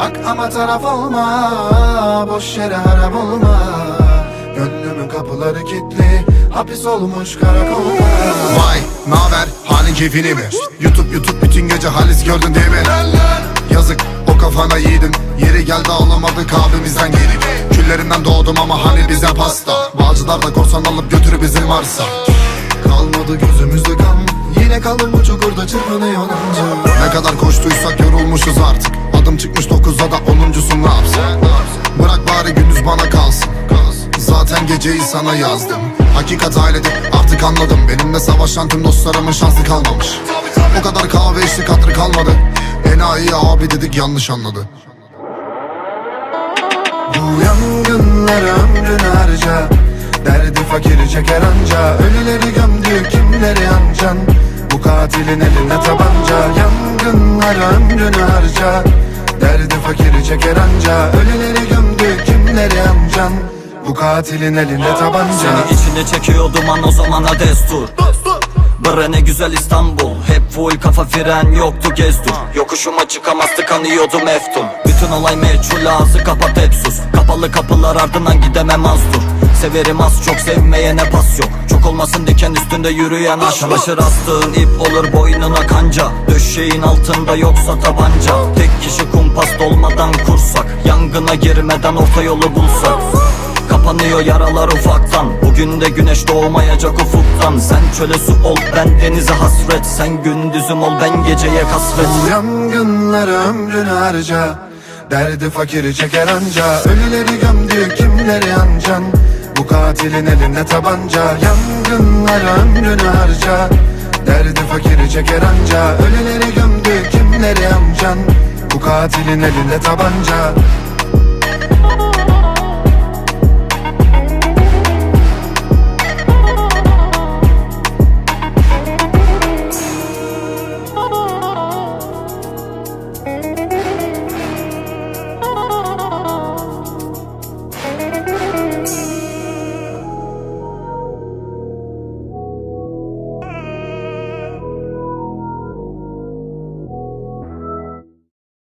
Bak ama taraf olma Boş yere harap olma. Gönlümün kapıları kilitli Hapis olmuş karakolda Vay naber halin keyfini mi? YouTube YouTube bütün gece halis gördün değil mi? Yazık o kafana yiğidim Yeri geldi ağlamadık abimizden geri. Küllerinden doğdum ama hani bize pasta. Bağcılar da korsan alıp götürü bizim varsa Kalmadı gözümüzde kan Yine kalın bu çukurda çırpınıyor Ne kadar koştuysak yorulmuşuz artık Adım çıkmış 9'da da 10'uncusu ne yapsın? Bırak bari gündüz bana kalsın. Zaten geceyi sana yazdım. Hakikat ailedir artık anladım. Benimle savaşan tüm dostlarımın şansı kalmamış. O kadar kahve içtik hatırı kalmadı. Enayi abi dedik yanlış anladı. Bu yangınlar ömrünü harca. Derdi fakiri çeker anca. Ölüleri gömdü kimleri ancan? Bu katilin eline tabanca. Yangınlar ömrünü harca Derdi fakiri çeker anca. Ölüleri gömdü kimleri ancan Bu katilin elinde tabanca. Seni içine çekiyor duman o zamana destur. Bre ne güzel İstanbul. Hep full kafa fren yoktu gezdur Yokuşuma çıkamazdı kanıyordu meftun Bütün olay meçhul ağzı kapat hep sus. Kapalı kapılar ardından gidemem az dur. Severim az çok sevmeyene pas yok. Çok olmasın diken üstünde yürüyen aşk. Çalışır astığın ip olur boynuna kanca Döşeğin altında yoksa tabanca. Tek kişi kumpas dolmadan kursak Yangına girmeden orta yolu bulsak. Kapanıyor yaralar ufaktan Bugün de güneş doğmayacak ufuktan. Sen çöle su ol ben denize hasret. Sen gündüzüm ol ben geceye kasvet. Bu yangınlar ömrünü harca Derdi fakiri çeker anca. Ölüleri gömdü kimleri ancan? Bu katilin elinde tabanca. Yangınlar ömrünü harca fakiri çeker anca. Ölüleri gömdü kimleri ancan Bu katilin elinde tabanca